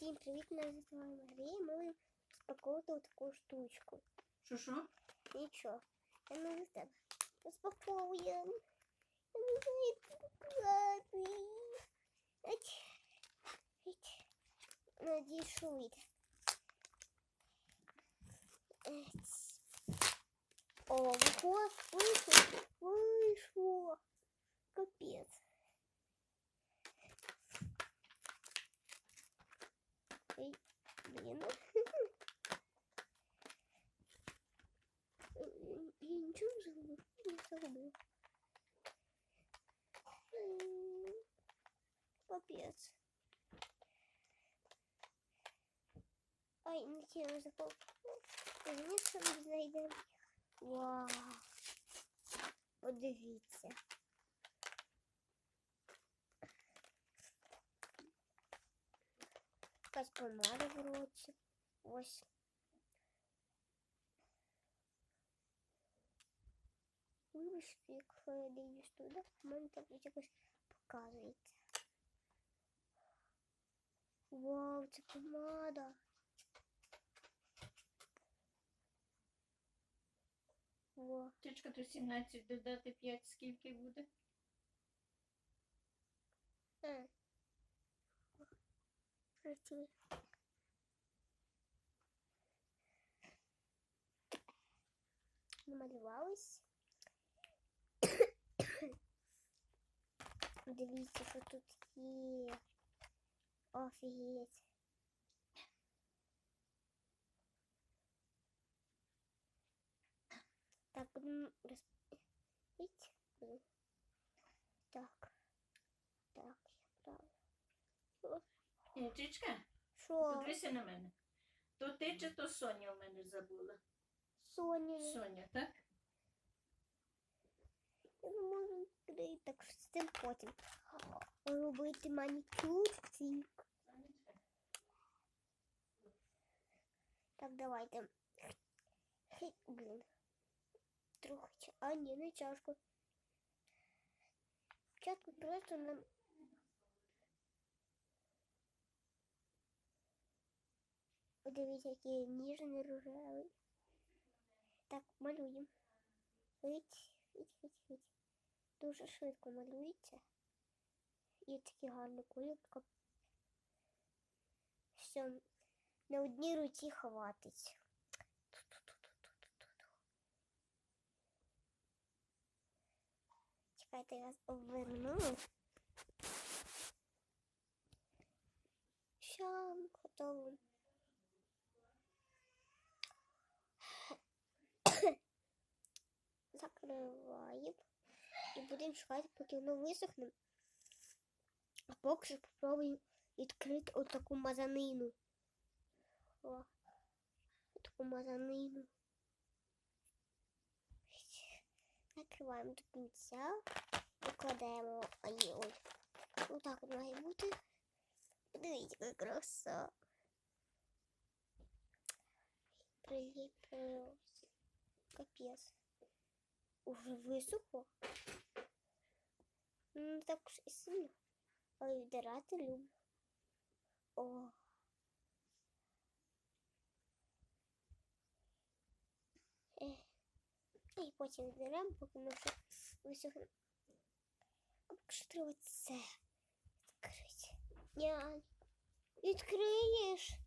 Всім привіт, нас з вами Марія. Ми будемо розпаковувати таку штучку. Що що? Нічого. Я не з тебе. Розпаковуємо. Я не знаю, як це показати. Ать. Ать. Надійшли. Ать. Ого, вийшло. Вийшло. Ей, блін. Я нічого не забув. Не забув. М, Капець. Ай, не хотіла запав. Мені сам знайдемо. Вау. Подивіться. Якась помада в році. Ось. Вибачте, якщо я дивлюсь туди, в мене там якось показується. Вау, це помада. Во. Тичка до 17 додати 5, скільки буде? Е. Оці. Намалювались. Дивіться, що тут є. Офігеть. Так, будемо розпити. Ні, Що? подивися на мене. То ти чи то Соня в мене забула? Соня. Соня, так? Я не так з цим потім. Робити манікюрчик. Так, давайте. Хе, Блін. Трохи. ча- А, ні, не чашку. Спочатку просто нам. Подивіться, який ніжний рожевий. Так, малюємо. Хить, хить, хить, хить. Дуже швидко малюється. І такий гарний колір. така- Все, на одній руці хватить. Чекайте, я обверну. Все, готово. Закриваємо. І будемо чекати, поки воно висохне. А поки що спробуємо відкрити отаку мазанину. О, таку мазанину. Накриваємо до кінця. Викладаємо. Ай, ой. Отак от має бути. Подивіться, яка краса. Приліпилося. Капець. Уже висохло. Ну, так уж і сильно. Але віддирати люблю. О. І потім відберемо, поки ми вже висохне. А поки що треба це відкрити. Нянь, відкриєш.